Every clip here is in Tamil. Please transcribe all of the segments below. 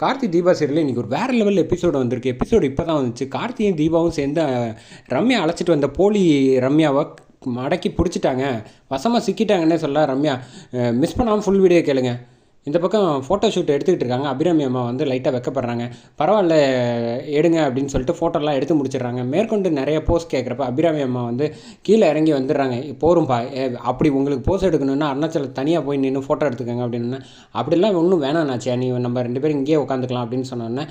கார்த்தி தீபா சீரியல் இன்றைக்கி ஒரு வேறு லெவல் எபிசோடு வந்திருக்கு. எபிசோடு இப்போ தான் வந்துச்சு. கார்த்தியும் தீபாவும் சேர்ந்து ரம்யா அழைச்சிட்டு வந்த போலி ரம்யாவை மடக்கி பிடிச்சிட்டாங்க. வசமாக சிக்கிட்டாங்கன்னே சொல்ல ரம்யா. மிஸ் பண்ணாமல் ஃபுல் வீடியோ கேளுங்கள் இந்த பக்கம் ஃபோட்டோ ஷூட் எடுத்துக்கிட்டு இருக்காங்க. அபிராமி அம்மா வந்து லைட்டாக வெக்கப்படுறாங்க. பரவாயில்ல எடுங்க அப்படின்னு சொல்லிட்டு ஃபோட்டோலாம் எடுத்து முடிச்சிடுறாங்க. மேற்கொண்டு நிறைய போஸ் கேட்குறப்ப அபிராமி அம்மா வந்து கீழே இறங்கி வந்துடுறாங்க. போரும்பா. அப்படி உங்களுக்கு போஸ் எடுக்கணும்னா அருணாச்சலம் தனியாக போய் நின்று ஃபோட்டோ எடுத்துக்கோங்க அப்படின்னா அப்படிலாம் ஒன்றும் வேணாம் நாச்சியா. நீ நம்ம ரெண்டு பேரும் இங்கேயே உட்காந்துக்கலாம் அப்படின்னு சொன்னோன்னே.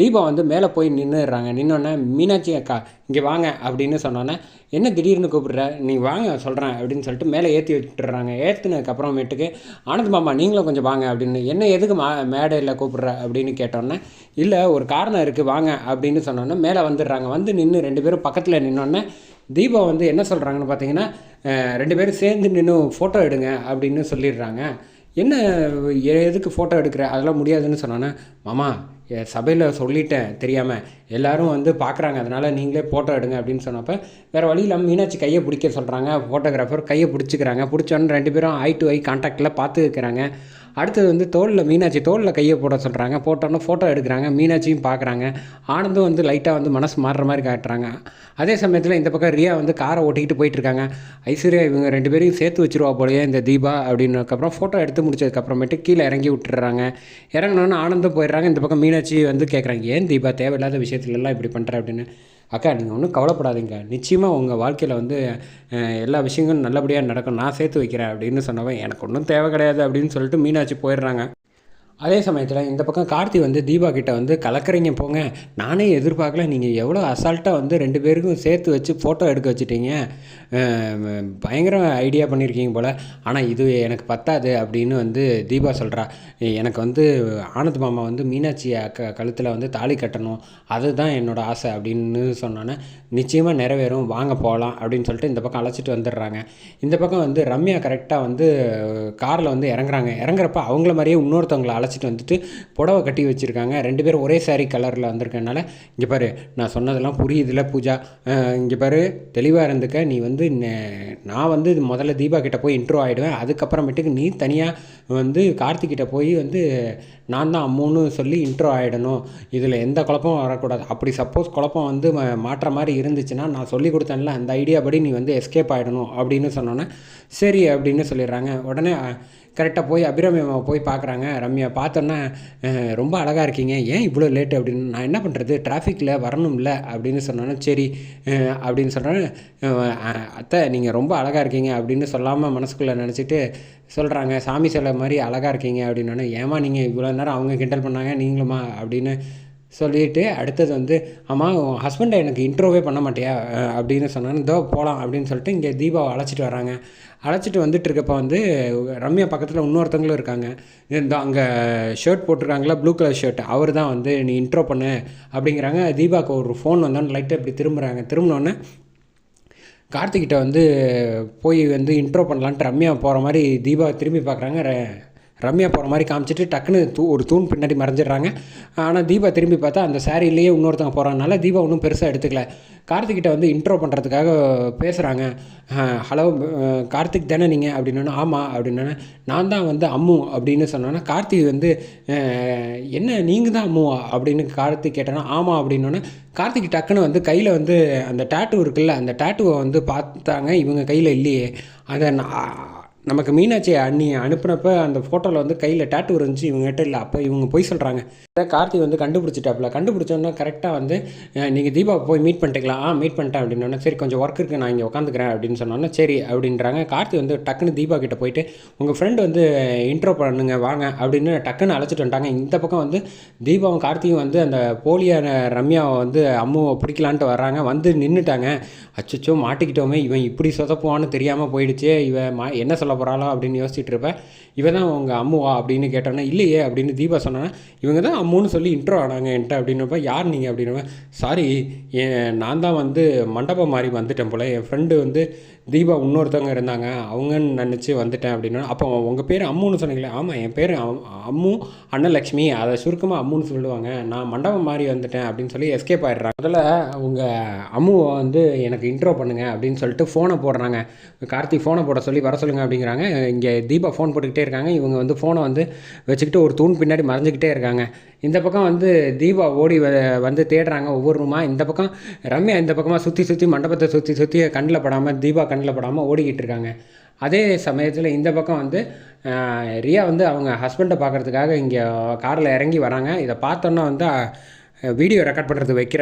தீபா வந்து மேலே போய் நின்றுடுறாங்க நின்னோடனே மீனாட்சி அக்கா இங்கே வாங்க அப்படின்னு சொன்னோன்னே என்ன திடீர்னு கூப்பிடுற? நீ வாங்க சொல்கிறேன் அப்படின்னு சொல்லிட்டு மேலே ஏற்றி விட்டுறாங்க ஏற்றினதுக்கப்புறமேட்டுக்கு ஆனந்த் மாமா நீங்களும் கொஞ்சம் வாங்க அப்படின்னு என்ன எதுக்கு மா மேடையில் கூப்பிடுற? அப்படின்னு கேட்டோன்னே இல்லை ஒரு காரணம் இருக்குது வாங்க அப்படின்னு சொன்னோன்னே மேலே வந்துடுறாங்க. வந்து நின்று ரெண்டு பேரும் பக்கத்தில் நின்னோடனே தீபா வந்து என்ன சொல்கிறாங்கன்னு பார்த்தீங்கன்னா ரெண்டு பேரும் சேர்ந்து நின்று ஃபோட்டோ எடுங்க அப்படின்னு சொல்லிடுறாங்க. என்ன எதுக்கு ஃபோட்டோ எடுக்கிற? அதெல்லாம் முடியாதுன்னு சொன்னோன்னே மாமா சபையில் சொல்லிட்டேன் தெரியாமல் எல்லோரும் வந்து பார்க்குறாங்க அதனால் நீங்களே ஃபோட்டோ எடுங்க அப்படின்னு சொன்னப்போ வேறு வழி இல்லாமல் மீனாட்சி கையை பிடிக்க சொல்கிறாங்க ஃபோட்டோகிராஃபர் கையை பிடிச்சிக்கிறாங்க. பிடிச்சோன்னு ரெண்டு பேரும் ஐ டு ஐ கான்டாக்டில் பார்த்துக்கிறாங்க அடுத்தது வந்து தோலில் மீனாட்சி தோளில் கையை போட சொல்கிறாங்க போட்டோன்னே ஃபோட்டோ எடுக்கிறாங்க மீனாட்சியும் பார்க்குறாங்க ஆனந்தும் வந்து லைட்டாக வந்து மனசு மாறுற மாதிரி காட்டுறாங்க. அதே சமயத்தில் இந்த பக்கம் ரியா வந்து காரை ஓட்டிக்கிட்டு போயிட்டுருக்காங்க. ஐஸ்வர்யா இவங்க ரெண்டு பேரையும் சேர்த்து வச்சிருவா போலயே இந்த தீபா அப்படின்னதுக்கப்புறம் ஃபோட்டோ எடுத்து முடிச்சதுக்கப்புறமேட்டு கீழே இறங்கி விட்டுறாங்க. இறங்கினோன்னு ஆனந்தும் போயிடுறாங்க. இந்த பக்கம் மீனாட்சி வந்து கேட்குறாங்க ஏன் தீபா தேவையில்லாத விஷயத்துலலாம் இப்படி பண்ணுற அப்படின்னு. அக்கா நீங்கள் ஒன்றும் கவலைப்படாதீங்க. நிச்சயமாக உங்கள் வாழ்க்கையில் வந்து எல்லா விஷயங்களும் நல்லபடியாக நடக்கும். நான் சேர்த்து வைக்கிறேன். அப்படின்னு சொன்னவன் எனக்கு ஒன்றும் தேவை கிடையாது. அப்படின்னு சொல்லிட்டு மீனாட்சி போயிடுறாங்க. அதே சமயத்தில் இந்த பக்கம் கார்த்தி வந்து தீபா கிட்ட வந்து கலக்கறீங்க போங்க. நானே எதிர்பார்க்கல. நீங்கள் எவ்வளோ அசால்ட்டாக வந்து ரெண்டு பேருக்கும் சேர்த்து வச்சு ஃபோட்டோ எடுக்க வச்சுட்டீங்க. பயங்கர ஐடியா பண்ணியிருக்கீங்க போல். ஆனால் இது எனக்கு பத்தாது. அப்படின்னு வந்து தீபா சொல்கிறா எனக்கு வந்து ஆனந்த் மாமா வந்து மீனாட்சி க கழுத்தில் வந்து தாலி கட்டணும். அதுதான் என்னோடய ஆசை அப்படின்னு சொன்னோன்னே நிச்சயமாக நிறைவேறும். வாங்க போகலாம் அப்படின்னு சொல்லிட்டு இந்த பக்கம் அழைச்சிட்டு வந்துடுறாங்க. இந்த பக்கம் வந்து ரம்யா கரெக்டாக வந்து காரில் வந்து இறங்குறாங்க. இறங்குறப்ப அவங்கள மாதிரியே இன்னொருத்தவங்களை அழைச்சிட்டு வந்துட்டு புடவை கட்டி வச்சுருக்காங்க. ரெண்டு பேரும் ஒரே saree கலரில் வந்திருக்கனால இங்கே பாரு நான் சொன்னதெல்லாம் புரியுதுல பூஜா. இங்கே பாரு தெளிவாக இருந்துக்க. நீ வந்து நான் வந்து முதல்ல தீபா கிட்டே போய் இன்ட்ரோ ஆகிடுவேன் அதுக்கப்புறமேட்டுக்கு நீ தனியாக வந்து கார்த்திகிட்ட போய் வந்து நான் தான் அம்முன்னு சொல்லி இன்ட்ரோ ஆகிடணும் இதில் எந்த குழப்பமும் வரக்கூடாது. அப்படி சப்போஸ் குழப்பம் வந்து மாற்ற மாதிரி இருந்துச்சுன்னா நான் சொல்லி கொடுத்தேன்ல அந்த ஐடியா படி நீ வந்து எஸ்கேப் ஆகிடணும் அப்படின்னு சொன்னோன்னே சரி அப்படின்னு சொல்லிடுறாங்க. உடனே கரெக்டாக போய் அபிராமியம்மாவை போய் பார்க்குறாங்க ரம்யா பார்த்தோன்னே ரொம்ப அழகாக இருக்கீங்க. ஏன் இவ்வளோ லேட்டு அப்படின்னு நான் என்ன பண்ணுறது டிராஃபிக்கில் வரணும்ல அப்படின்னு சொன்னோன்னே சரி அப்படின்னு சொன்னோன்னே அத்தை நீங்கள் ரொம்ப அழகாக இருக்கீங்க அப்படின்னு சொல்லாமல் மனசுக்குள்ளே நினச்சிட்டு சொல்கிறாங்க சாமி சிலை மாதிரி அழகாக இருக்கீங்க அப்படின்னோடனே ஏமா நீங்கள் இவ்வளோ நேரம் அவங்க கிண்டல் பண்ணாங்க நீங்களுமா? அப்படின்னு சொல்லிட்டு அடுத்தது வந்து ஆமாம் உன் ஹஸ்பண்டை எனக்கு இன்ட்ரோவே பண்ண மாட்டியா? அப்படின்னு சொன்னான்னு இதோ போகலாம் அப்படின்னு சொல்லிட்டு இங்கே தீபாவை அழைச்சிட்டு வராங்க. அழைச்சிட்டு வந்துட்டு இருக்கப்போ வந்து ரம்யா பக்கத்தில் இன்னொருத்தவங்களும் இருக்காங்க. இந்த அங்கே ஷர்ட் போட்டிருக்காங்களா ப்ளூ கலர் ஷர்ட் அவர் தான் வந்து நீ இன்ட்ரோ பண்ணு அப்படிங்கிறாங்க. தீபாவுக்கு ஒரு ஃபோன் வந்தோன்னு லைட்டாக இப்படி திரும்புகிறாங்க திரும்பினோன்னே கார்த்திகிட்ட வந்து போய் வந்து இன்ட்ரோ பண்ணலான்ட்டு ரம்யா போகிற மாதிரி தீபா திரும்பி பார்க்குறாங்க ரம்யா போகிற மாதிரி காமிச்சிட்டு டக்குன்னு தூ ஒரு தூண் பின்னாடி மறைஞ்சிடுறாங்க. ஆனால் தீபா திரும்பி பார்த்தா அந்த சாரிலேயே இன்னொருத்தவங்க போகிறனால தீபா ஒன்றும் பெருசாக எடுத்துக்கல. கார்த்திகிட்ட வந்து இன்ட்ரோ பண்ணுறதுக்காக பேசுகிறாங்க ஹலோ கார்த்திக் தானே நீங்கள் அப்படின்னா ஆமாம் அப்படின்னா நான் தான் வந்து அம்மு அப்படின்னு சொன்னோன்னா கார்த்திக் வந்து என்ன நீங்கள் தான் அம்முவா அப்படின்னு கார்த்திக் கேட்டோன்னா ஆமாம் அப்படின்னோன்னே கார்த்திக் டக்குன்னு வந்து கையில் வந்து அந்த டேட்டூ இருக்குல்ல அந்த டேட்டுவை வந்து பார்த்தாங்க. இவங்க கையில் இல்லையே. அதை நான் நமக்கு மீனாட்சி அண்ணி அனுப்பினப்ப அந்த ஃபோட்டோவில் வந்து கையில் டேட்டூ இருந்துச்சு இவங்ககிட்ட இல்லை. அப்போ இவங்க பொய் சொல்கிறாங்க கார்த்தி வந்து கண்டுபிடிச்சிட்டாப்புல. கண்டுபிடிச்சோன்னா கரெக்டாக வந்து நீங்கள் தீபா போய் மீட் பண்ணிட்டீங்களா? ஆ மீட் பண்ணிட்டேன். அப்படின்னோடனே சரி கொஞ்சம் ஒர்க் இருக்குது நான் இங்கே உட்காந்துக்கிறேன் அப்படின்னு சொன்னோன்னே சரி அப்படின்றாங்க. கார்த்தி வந்து டக்குன்னு தீபா கிட்டே போயிட்டு உங்கள் ஃப்ரெண்டு வந்து இன்ட்ரோ பண்ணுங்க வாங்க அப்படின்னு டக்குன்னு அழைச்சிட்டு வந்துட்டாங்க. இந்த பக்கம் வந்து தீபாவும் கார்த்தியும் வந்து அந்த போலியான ரம்யாவை வந்து அம்முவை பிடிக்கலான்ட்டு வர்றாங்க. வந்து நின்றுட்டாங்க அச்சச்சோ மாட்டிக்கிட்டோமே இவன் இப்படி சொதப்புவான்னு தெரியாமல் போயிடுச்சே இவன் மா என்ன சொல்ல போகிறாளோ அப்படின்னு யோசிச்சுட்டு இருப்பேன் இவன் தான் உங்கள் அம்முவா? அப்படின்னு கேட்டோன்னே இல்லையே அப்படின்னு தீபா சொன்னாங்க இவங்க தான் அம்முன்னு சொல்லி இன்ட்ரோ ஆனாங்க என்கிட்ட அப்படின்னப்ப யார் நீங்கள் அப்படின்னப்ப சாரி என் நான் தான் வந்து மண்டபம் மாதிரி வந்துட்டேன் போல். என் ஃப்ரெண்டு வந்து தீபா இன்னொருத்தவங்க இருந்தாங்க. அவங்கன்னு நினச்சி வந்துட்டேன் அப்படின்னா அப்போ உங்கள் பேர் அம்முன்னு சொன்னீங்களே. ஆமாம் என் பேர் அம்- அம்மு அன்னலக்ஷ்மி. அதை சுருக்கமாக அம்முன்னு சொல்லுவாங்க. நான் மண்டபம் மாதிரி வந்துட்டேன் அப்படின்னு சொல்லி எஸ்கேப் ஆகிடுறாங்க முதல்ல உங்கள் அம்முவை வந்து எனக்கு இன்ட்ரோ பண்ணுங்க அப்படின்னு சொல்லிட்டு ஃபோனை போடுறாங்க. கார்த்தி ஃபோனை போட சொல்லி வர சொல்லுங்கள் அப்படிங்கிறாங்க. இங்கே தீபா ஃபோன் போட்டுக்கிட்டே இருக்காங்க. இவங்க வந்து ஃபோனை வந்து வச்சுக்கிட்டு ஒரு தூண் பின்னாடி மறைஞ்சிக்கிட்டே இருக்காங்க. இந்த பக்கம் வந்து தீபா ஓடி வந்து தேடுறாங்க ஒவ்வொரு ரூமாக இந்த பக்கம் ரம்யா இந்த பக்கமாக சுற்றி சுற்றி மண்டபத்தை சுற்றி சுற்றி கண்ணில் படாமல் தீபா கண்ணில் படாமல் ஓடிக்கிட்டு இருக்காங்க. அதே சமயத்தில் இந்த பக்கம் வந்து ரியா வந்து அவங்க ஹஸ்பண்டை பார்க்குறதுக்காக இங்கே காரில் இறங்கி வராங்க. இதை பார்த்தோன்னா வந்து வீடியோ ரெக்கார்ட் பண்ணுறது வைக்கிற